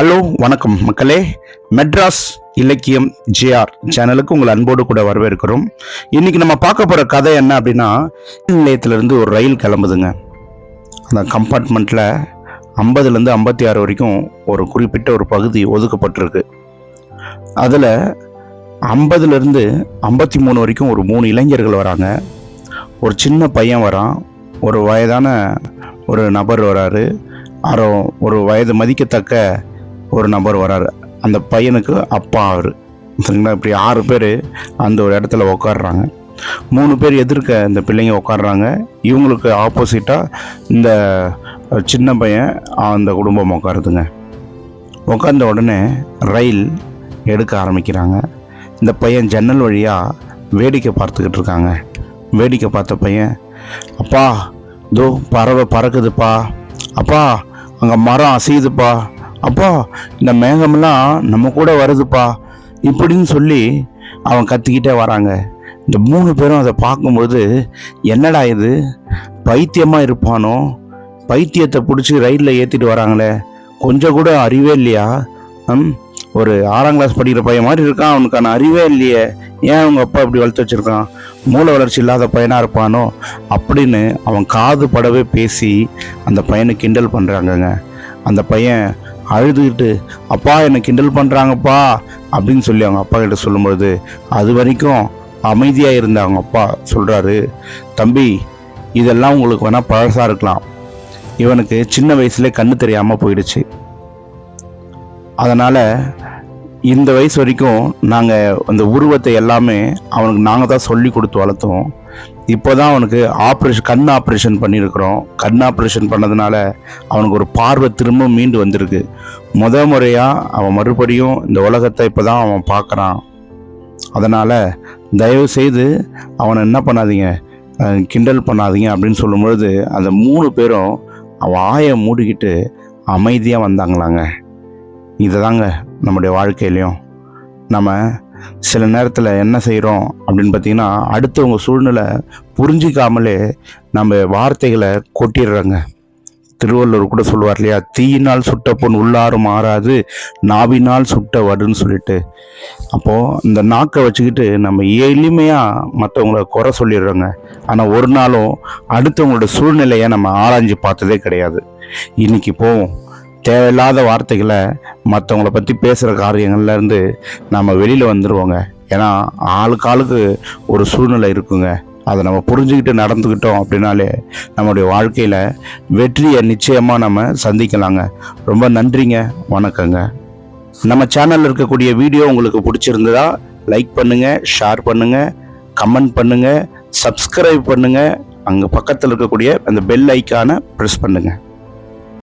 Hello வணக்கம் மக்களே. மெட்ராஸ் இலக்கியம் ஜேஆர் சேனலுக்கு உங்களை அன்போடு கூட வரவேற்கிறோம். இன்னைக்கு நம்ம பார்க்க போகிற கதை என்ன அப்படின்னா நிலையத்திலேருந்து ஒரு ரயில் கிளம்புதுங்க. அந்த கம்பார்ட்மெண்ட்டில் ஐம்பதுலேருந்து ஐம்பத்தி ஆறு வரைக்கும் ஒரு குறிப்பிட்ட ஒரு பகுதி ஒதுக்கப்பட்டிருக்கு. அதில் ஐம்பதுலேருந்து ஐம்பத்தி மூணு வரைக்கும் ஒரு மூணு இளைஞர்கள் வராங்க. ஒரு சின்ன பையன் வரான் ஒரு வயதான ஒரு நபர் வராரு. அப்புறம் ஒரு வயது மதிக்கத்தக்க ஒரு நபர் வராரு. அந்த பையனுக்கு அப்பா அவர். சரிங்களா? இப்படி ஆறு பேர் அந்த ஒரு இடத்துல உக்காடுறாங்க மூணு பேர் எதிர்க்க இந்த பிள்ளைங்க உட்காடுறாங்க இவங்களுக்கு ஆப்போசிட்டாக இந்த சின்ன பையன் அந்த குடும்பம் உட்காருதுங்க உட்கார்ந்த உடனே ரயில் எடுக்க ஆரம்பிக்கிறாங்க. இந்த பையன் ஜன்னல் வழியாக வேடிக்கை பார்த்துக்கிட்டு இருக்காங்க. வேடிக்கை பார்த்த பையன் அப்பா தோ பறவை பறக்குதுப்பா. அப்பா அங்கே மரம் அசையுதுப்பா. அப்பா இந்த மேகமெல்லாம் நம்ம கூட வருதுப்பா. இப்படின்னு சொல்லி அவன் கத்திக்கிட்டே வராங்க. இந்த மூணு பேரும் அதை பார்க்கும்போது என்னடா இது? பைத்தியமாக இருப்பானோ? பைத்தியத்தை பிடிச்சி ரயிலில் ஏற்றிட்டு வராங்களே. கொஞ்சம் கூட அறிவே இல்லையா? ம் ஒரு ஆறாம் கிளாஸ் படிக்கிற பையன் மாதிரி இருக்கான். அவனுக்கான அறிவே இல்லையே. ஏன் அவங்க அப்பா இப்படி வளர்த்து வச்சிருக்கான்? மூளை வளர்ச்சி இல்லாத பையனாக இருப்பானோ? அப்படின்னு அவன் காது படவே பேசி அந்த பையனை கிண்டல் பண்ணுறாங்கங்க அந்த பையன் அழுதுகிட்டு அப்பா என்னை கிண்டல் பண்ணுறாங்கப்பா அப்படின்னு சொல்லி அவங்க அப்பா கிட்ட சொல்லும்பொழுது அது வரைக்கும் அமைதியாக இருந்த அவங்க அப்பா சொல்கிறாரு தம்பி இதெல்லாம் உங்களுக்கு வேணால் பழசாக இருக்கலாம். இவனுக்கு சின்ன வயசுலேயே கண்ணு தெரியாமல் போயிடுச்சு. அதனால் இந்த வயசு வரைக்கும் நாங்கள் அந்த உருவத்தை எல்லாமே அவனுக்கு நாங்கள் தான் சொல்லி கொடுத்து வளர்த்தோம். இப்போ தான் அவனுக்கு ஆப்ரேஷன் கண் ஆப்ரேஷன் பண்ணியிருக்கிறோம். கண் ஆப்ரேஷன் பண்ணதுனால அவனுக்கு ஒரு பார்வை திரும்ப மீண்டு வந்திருக்கு. முத முறையாக அவன் மறுபடியும் இந்த உலகத்தை இப்போ தான் அவன் பார்க்குறான். அதனால் தயவு செய்து அவனை என்ன பண்ணாதீங்க. கிண்டல் பண்ணாதீங்க அப்படின்னு சொல்லும்பொழுது அந்த மூணு பேரும் அவன் ஆயை மூடிக்கிட்டு அமைதியாக வந்தாங்களாங்க. இதுதாங்க நம்முடைய வாழ்க்கையிலையும். நம்ம சில நேரத்தில் என்ன செய்கிறோம் அப்படின்னு பார்த்தீங்கன்னா அடுத்தவங்க சூழ்நிலை புரிஞ்சிக்காமலே நம்ம வார்த்தைகளை கொட்டிடுறோங்க. திருவள்ளுவர் கூட சொல்லுவார் இல்லையா தீயினால் சுட்ட பொன் உள்ளாரும் மாறாது நாவினால் சுட்ட வடுன்னு சொல்லிட்டு. அப்போது இந்த நாக்கை வச்சுக்கிட்டு நம்ம எளிமையாக மற்றவங்கள குறை சொல்லிடுறோங்க. ஆனால் ஒரு நாளும் அடுத்தவங்களோட சூழ்நிலையை நம்ம ஆராய்ஞ்சு பார்த்ததே கிடையாது. இன்னைக்கு போவோம். தேவையில்லாத வார்த்தைகளை மற்றவங்கள பற்றி பேசுகிற காரியங்கள்லேருந்து நம்ம வெளியில் வந்துடுவோங்க ஏன்னா ஆளுக்கு ஆளுக்கு ஒரு சூழ்நிலை இருக்குங்க. அதை நம்ம புரிஞ்சுக்கிட்டு நடந்துக்கிட்டோம் அப்படின்னாலே நம்முடைய வாழ்க்கையில் வெற்றியை நிச்சயமாக நம்ம சந்திக்கலாங்க. ரொம்ப நன்றிங்க. வணக்கங்க. நம்ம சேனலில் இருக்கக்கூடிய வீடியோ உங்களுக்கு பிடிச்சிருந்ததா லைக் பண்ணுங்கள் ஷேர் பண்ணுங்கள் கமெண்ட் பண்ணுங்கள் சப்ஸ்கிரைப் பண்ணுங்கள் அங்கே பக்கத்தில் இருக்கக்கூடிய அந்த பெல் ஐக்கானை ப்ரெஸ் பண்ணுங்கள்